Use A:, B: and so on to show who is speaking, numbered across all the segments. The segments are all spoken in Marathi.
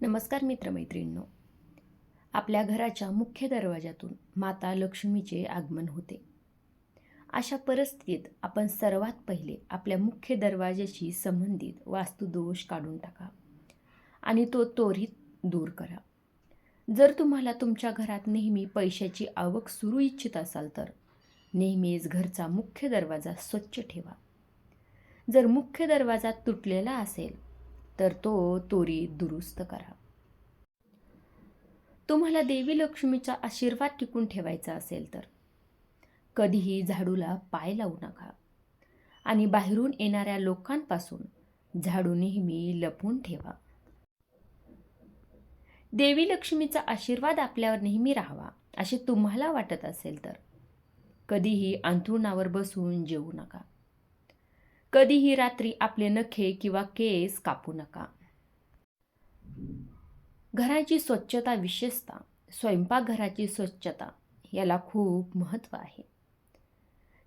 A: नमस्कार मित्रमैत्रिणींनो. आपल्या घराच्या मुख्य दरवाजातून माता लक्ष्मीचे आगमन होते. अशा परिस्थितीत आपण सर्वात पहिले आपल्या मुख्य दरवाजाशी संबंधित वास्तुदोष काढून टाका आणि तो त्वरित दूर करा. जर तुम्हाला तुमच्या घरात नेहमी पैशाची आवक सुरू इच्छित असाल तर नेहमीच घरचा मुख्य दरवाजा स्वच्छ ठेवा. जर मुख्य दरवाजा तुटलेला असेल तर तो त्वरित दुरुस्त करा. तुम्हाला देवी लक्ष्मीचा आशीर्वाद टिकून ठेवायचा असेल तर. कधीही झाडूला पाय लावू नका. आणि बाहेरून येणाऱ्या लोकांपासून झाडू नेहमी लपवून ठेवा. देवी लक्ष्मीचा आशीर्वाद आपल्यावर नेहमी राहावा असे तुम्हाला वाटत असेल तर. कधीही अंथरुणावर बसून जेवू नका. कधीही रात्री आपले नखे किंवा केस कापू नका. घराची स्वच्छता विशेषतः स्वयंपाकघराची स्वच्छता याला खूप महत्त्व आहे.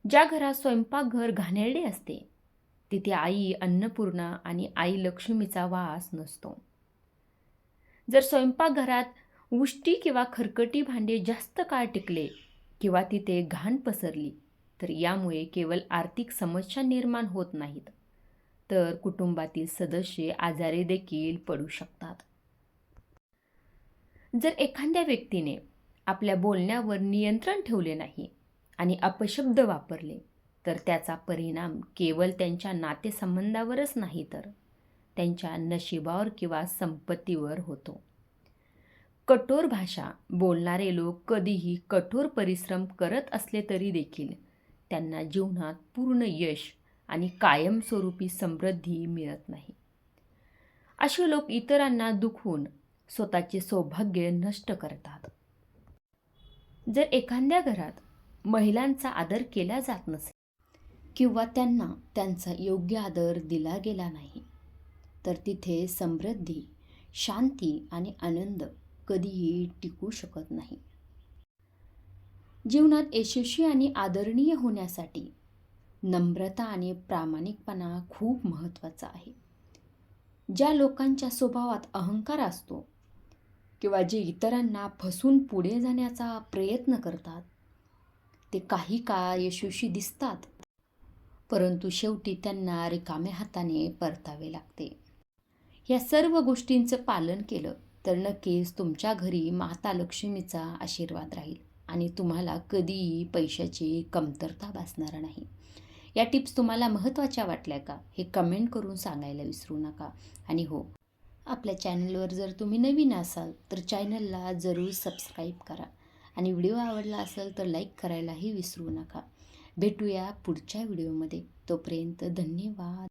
A: ज्या घरात स्वयंपाकघर घाणेरडे असते तिथे आई अन्नपूर्णा आणि आई लक्ष्मीचा वास नसतो. जर स्वयंपाकघरात उष्टी किंवा खरकटी भांडे जास्त काळ टिकले किंवा तिथे घाण पसरली तर यामुळे केवळ आर्थिक समस्या निर्माण होत नाहीत. तर कुटुंबातील सदस्य आजारी देखील पडू शकतात. जर एखाद्या व्यक्तीने आपल्या बोलण्यावर नियंत्रण ठेवले नाही आणि अपशब्द वापरले तर त्याचा परिणाम केवळ त्यांच्या नातेसंबंधावरच नाही तर त्यांच्या नशिबावर किंवा संपत्तीवर होतो. कठोर भाषा बोलणारे लोक कधीही कठोर परिश्रम करत असले तरी देखील त्यांना जीवनात पूर्ण यश आणि कायमस्वरूपी समृद्धी मिळत नाही. असे लोक इतरांना दुखवून स्वतःचे सौभाग्य नष्ट करतात. जर एखाद्या घरात महिलांचा आदर केला जात नसेल किंवा त्यांना त्यांचा योग्य आदर दिला गेला नाही तर तिथे समृद्धी शांती आणि आनंद कधीही टिकू शकत नाही. जीवनात यशस्वी आणि आदरणीय होण्यासाठी नम्रता आणि प्रामाणिकपणा खूप महत्त्वाचा आहे. ज्या लोकांच्या स्वभावात अहंकार असतो किंवा जे इतरांना फसून पुढे जाण्याचा प्रयत्न करतात ते काही काळ यशस्वी दिसतात परंतु शेवटी त्यांना रिकाम्या हाताने परतावे लागते. या सर्व गोष्टींचं पालन केलं तर नक्कीच तुमच्या घरी माता लक्ष्मीचा आशीर्वाद राहील. आणि तुम्हाला कधीही पैशाची कमतरता भासणार नाही. या टिप्स तुम्हाला महत्त्वाच्या वाटल्या का? हे कमेंट करून सांगायला विसरू नका. आणि हो आपल्या चॅनलवर जर तुम्ही नवीन असाल तर चॅनलला जरूर सबस्क्राईब करा. आणि व्हिडिओ आवडला असेल तर लाईक करायलाही विसरू नका. भेटूया पुढच्या व्हिडिओमध्ये. तोपर्यंत धन्यवाद.